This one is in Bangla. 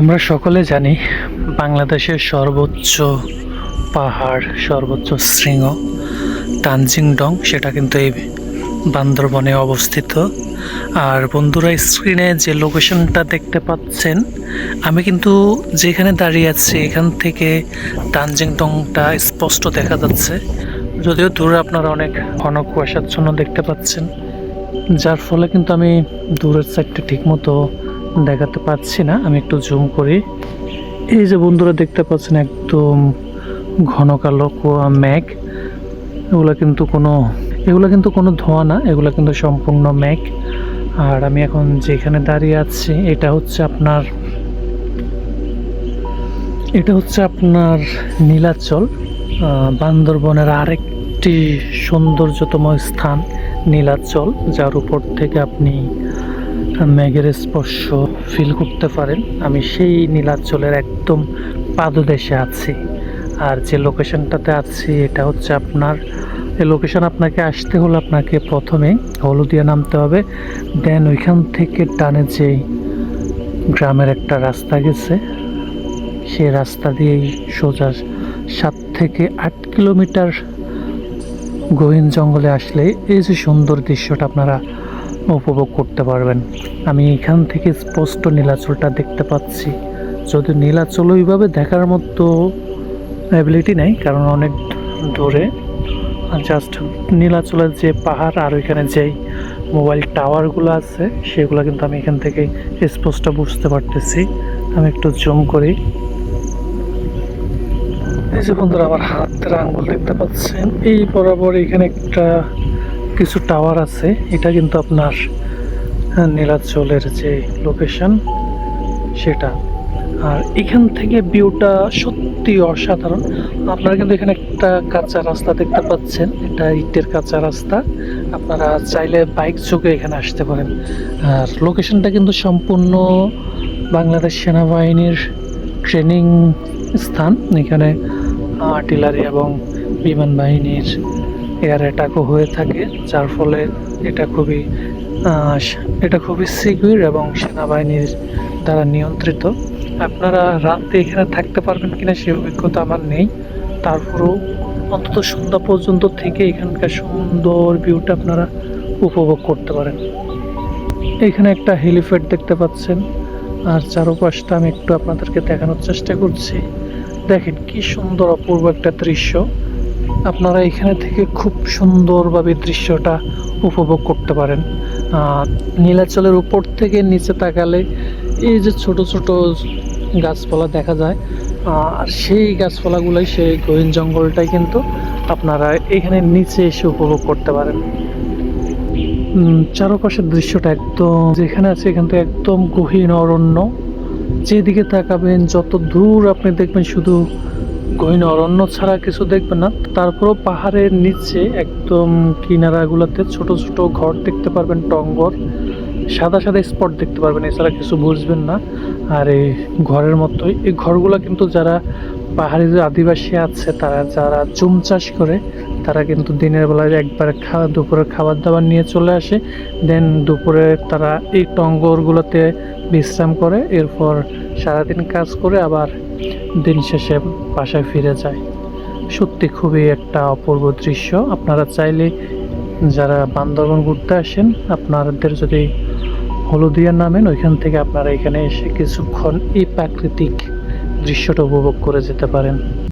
আমরা সকলে জানি বাংলাদেশের সর্বোচ্চ পাহাড়, সর্বোচ্চ শৃঙ্গ তানজিং ডং সেটা কিন্তু এই বান্দরবনে অবস্থিত। আর বন্ধুরা স্ক্রিনে যে লোকেশনটা দেখতে পাচ্ছেন, আমি কিন্তু যেখানে দাঁড়িয়ে আছি, এখান থেকে তানজিং ডংটা স্পষ্ট দেখা যাচ্ছে। যদিও দূরে আপনারা অনেক ঘন কুয়াশাচ্ছন্ন দেখতে পাচ্ছেন, যার ফলে কিন্তু আমি দূরের সাইডটা ঠিকমতো দেখাতে পাচ্ছি না। আমি একটু জুম করি। এই যে বন্ধুরা দেখতে পাচ্ছেন একদম ঘন কালো কুয়া মেঘ। এগুলো কিন্তু কোনো, এগুলো কিন্তু কোনো ধোঁয়া না, এগুলো কিন্তু সম্পূর্ণ মেঘ। আর আমি এখন যেখানে দাঁড়িয়ে আছি, এটা হচ্ছে আপনার, এটা হচ্ছে আপনার নীলাচল বান্দরবনের আরেকটি সৌন্দর্যতম স্থান, নীলাচল, যার উপর থেকে আপনি মেঘের স্পর্শ ফিল করতে পারেন। আমি সেই নীলাচলের একদম পাদদেশে আছি। আর যে লোকেশনটাতে আছি, এটা হচ্ছে আপনার এই লোকেশন আপনাকে আসতে হলে আপনাকে প্রথমে হলুদিয়া নামতে হবে। দেন ওইখান থেকে টানে যেই গ্রামের একটা রাস্তা গেছে, সেই রাস্তা দিয়েই সোজা সাত থেকে আট কিলোমিটার গহীন জঙ্গলে আসলে এই যে সুন্দর দৃশ্যটা আপনারা উপভোগ করতে পারবেন। আমি এখান থেকে স্পষ্ট নীলাচলটা দেখতে পাচ্ছি। যদি নীলাচল ওইভাবে দেখার মতো অ্যাবিলিটি নেই, কারণ অনেক দূরে। জাস্ট নীলাচলের যে পাহাড় আর ওইখানে যেই মোবাইল টাওয়ারগুলো আছে, সেগুলো কিন্তু আমি এখান থেকে স্পষ্ট বুঝতে পারতেছি। আমি একটু জুম করি। এই যে বন্ধুরা, আমার হাতের আঙ্গুল দেখতে পাচ্ছেন। এই বরাবর এখানে একটা কিছু টাওয়ার আছে। এটা কিন্তু আপনার আহ, নীলাচলের যে লোকেশন সেটা। আর এখান থেকে ভিউটা সত্যি অসাধারণ। আপনারা কিন্তু এখানে একটা কাঁচা রাস্তা দেখতে পাচ্ছেন। এটা ইটের কাঁচা রাস্তা। আপনারা চাইলে বাইক যোগে এখানে আসতে পারেন। আর লোকেশনটা কিন্তু সম্পূর্ণ বাংলাদেশ সেনাবাহিনীর ট্রেনিং স্থান। এখানে আর্টিলারি এবং বিমান বাহিনীর এয়ার অ্যাটাকও হয়ে থাকে, যার ফলে এটা খুবই এটা খুবই সিকিউর এবং সেনাবাহিনীর দ্বারা নিয়ন্ত্রিত। আপনারা রাতে এখানে থাকতে পারবেন কিনা সে অভিজ্ঞতা আমার নেই। তারপরেও অন্তত সন্ধ্যা পর্যন্ত থেকে এখানকার সুন্দর ভিউটা আপনারা উপভোগ করতে পারেন। এখানে একটা হেলিপ্যাড দেখতে পাচ্ছেন। আর চারপাশটা আমি একটু আপনাদেরকে দেখানোর চেষ্টা করছি। দেখেন কি সুন্দর অপূর্ব একটা দৃশ্য। আপনারা এখানে থেকে খুব সুন্দরভাবে দৃশ্যটা উপভোগ করতে পারেন। নীলাচলের উপর থেকে নিচে তাকালে এই যে ছোট ছোট গাছপালা দেখা যায় আর সেই গাছপালাগুলোই সেই গহীন জঙ্গলটাই কিন্তু আপনারা এখানে নিচে এসে উপভোগ করতে পারেন। চারপাশের দৃশ্যটা একদম যেখানে আছে এখান থেকে একদম গহীন অরণ্য। যেদিকে তাকাবেন, যত দূর আপনি দেখবেন শুধু গহীন অরণ্য ছাড়া কিছু দেখবেন না। তারপরও পাহাড়ের নিচে একদম কিনারাগুলোতে ছোট ছোট ঘর দেখতে পারবেন, টঙ্গর। সাদা সাদা স্পট দেখতে পারবেন, এছাড়া কিছু বুঝবেন না। আর এই ঘরের মতোই, এই ঘরগুলো কিন্তু যারা পাহাড়ি যে আদিবাসী আছে, তারা যারা জুম চাষ করে, তারা কিন্তু দিনের বেলায় একবার খাওয়া দুপুরে খাবার দাবার নিয়ে চলে আসে। দেন দুপুরে তারা এই টঙ্গরগুলোতে বিশ্রাম করে, এরপর সারাদিন কাজ করে আবার দিন শেষে বাসায় ফিরে যায়। সত্যি খুবই একটা অপূর্ব দৃশ্য। আপনারা চাইলে যারা বান্দরবন ঘুরতে আসেন, আপনাদের যদি হলুদিয়া নামেন, ওইখান থেকে আপনারা এখানে এসে কিছুক্ষণ এই প্রাকৃতিক দৃশ্যটা উপভোগ করে যেতে পারেন।